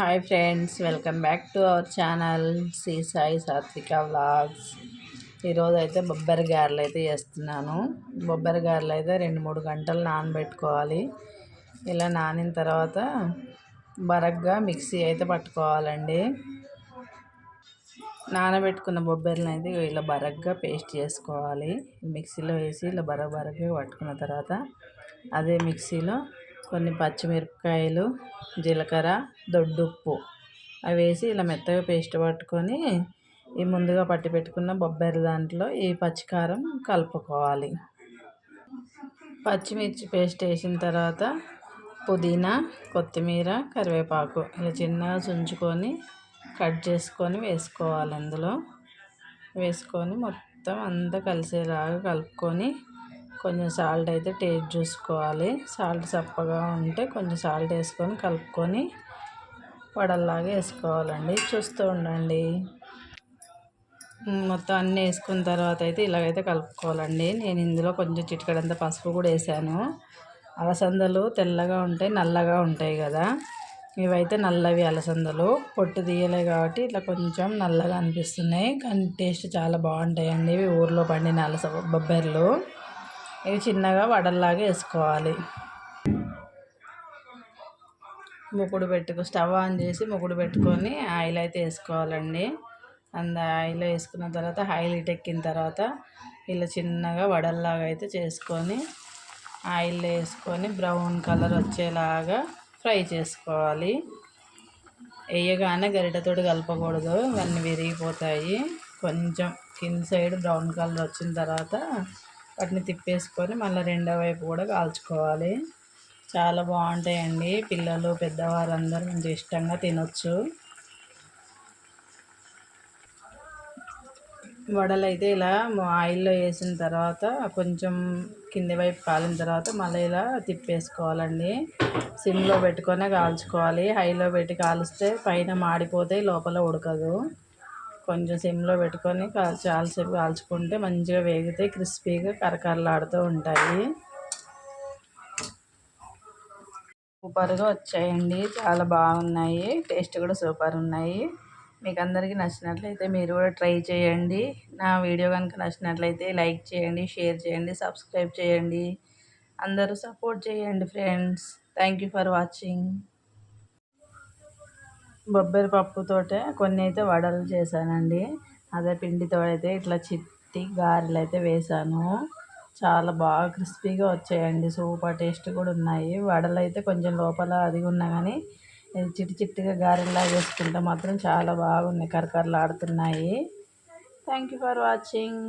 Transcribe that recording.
Hi friends welcome back to our channel Shri Sai Satvika vlogs. ఈరోజు అయితే బొబ్బరి గారెలు అయితే చేస్తున్నాను. బొబ్బరి గారెలు అయితే రెండు మూడు గంటలు నానబెట్టుకోవాలి. ఇలా నానిన తర్వాత బరగ్గా మిక్సీ అయితే పట్టుకోవాలండి. నానబెట్టుకున్న బొబ్బరిని అయితే ఇలా బరగ్గా పేస్ట్ చేసుకోవాలి. మిక్సీలో వేసి ఇలా బరగ బరగ్గా పట్టుకున్న తర్వాత అదే మిక్సీలో కొన్ని పచ్చిమిరపకాయలు జీలకర్ర దొడ్డుప్పు. అవి వేసి ఇలా మెత్తగా పేస్ట్ పట్టుకొని ఈ ముందుగా పట్టి పెట్టుకున్న బొబ్బరి దాంట్లో ఈ పచ్చికారం కలుపుకోవాలి. పచ్చిమిర్చి పేస్ట్ వేసిన తర్వాత పుదీనా కొత్తిమీర కరివేపాకు ఇలా చిన్నగా చుంచుకొని కట్ చేసుకొని వేసుకోవాలి అందులో. వేసుకొని మొత్తం అంతా కలిసేలాగా కలుపుకొని కొంచెం సాల్ట్ అయితే టేస్ట్ చూసుకోవాలి. సాల్ట్ చప్పగా ఉంటే కొంచెం సాల్ట్ వేసుకొని కలుపుకొని వడల్లాగా వేసుకోవాలండి. చూస్తూ ఉండండి. మొత్తం అన్నీ వేసుకున్న తర్వాత అయితే ఇలాగైతే కలుపుకోవాలండి. నేను ఇందులో కొంచెం చిటికడంత పసుపు కూడా వేసాను. అలసందలు తెల్లగా ఉంటాయి నల్లగా ఉంటాయి కదా. ఇవైతే నల్లవి అలసందలు. పొట్టు తీయలే కాబట్టి ఇట్లా కొంచెం నల్లగా అనిపిస్తున్నాయి. కానీ టేస్ట్ చాలా బాగుంటాయండి. ఇవి ఊర్లో పండిన అలస బొబ్బర్లు. ఇవి చిన్నగా వడల్లాగా వేసుకోవాలి. ముకుడు పెట్టుకు స్టవ్ ఆన్ చేసి ముకుడు పెట్టుకొని ఆయిల్ అయితే వేసుకోవాలండి. అంద ఆయిల్ వేసుకున్న తర్వాత ఆయిల్ ఎక్కిన తర్వాత ఇలా చిన్నగా వడల్లాగా అయితే చేసుకొని ఆయిల్ వేసుకొని బ్రౌన్ కలర్ వచ్చేలాగా ఫ్రై చేసుకోవాలి. వేయగానే గరిటతోటి కలపకూడదు. ఇవన్నీ విరిగిపోతాయి. కొంచెం కింద సైడ్ బ్రౌన్ కలర్ వచ్చిన తర్వాత వాటిని తిప్పేసుకొని మళ్ళీ రెండో వైపు కూడా కాల్చుకోవాలి. చాలా బాగుంటాయండి. పిల్లలు పెద్దవారు అందరూ మంచి ఇష్టంగా తినొచ్చు. వడలు అయితే ఇలా ఆయిల్లో వేసిన తర్వాత కొంచెం కింది వైపు కాలిన తర్వాత మళ్ళీ ఇలా తిప్పేసుకోవాలండి. సిమ్లో పెట్టుకొని కాల్చుకోవాలి. హైలో పెట్టి కాలుస్తే పైన మాడిపోతే లోపల ఉడకదు. కొంచెం సిమ్లో పెట్టుకొని చాలాసేపు కాల్చుకుంటే మంచిగా వేగితే క్రిస్పీగా కరకరలాడుతూ ఉంటాయి. సూపర్గా వచ్చాయండి. చాలా బాగున్నాయి. టేస్ట్ కూడా సూపర్ ఉన్నాయి. మీకు అందరికీ నచ్చినట్లయితే మీరు కూడా ట్రై చేయండి. నా వీడియో కనుక నచ్చినట్లయితే లైక్ చేయండి షేర్ చేయండి సబ్స్క్రైబ్ చేయండి. అందరూ సపోర్ట్ చేయండి friends. Thank you for watching. బొబ్బరి పప్పుతోటే కొన్ని అయితే వడలు చేశానండి. అదే పిండితో అయితే ఇట్లా చిట్టి గారెలు అయితే వేసాను చాలా బాగా క్రిస్పీగా వచ్చాయండి. సూపర్ టేస్ట్ కూడా ఉన్నాయి. వడలు అయితే కొంచెం లోపల అది ఉన్నా కానీ చిట్టి చిట్టిగా గారెలా వేసుకుంటే మాత్రం చాలా బాగున్నాయి. కరకరలాడుతున్నాయి. Thank you for watching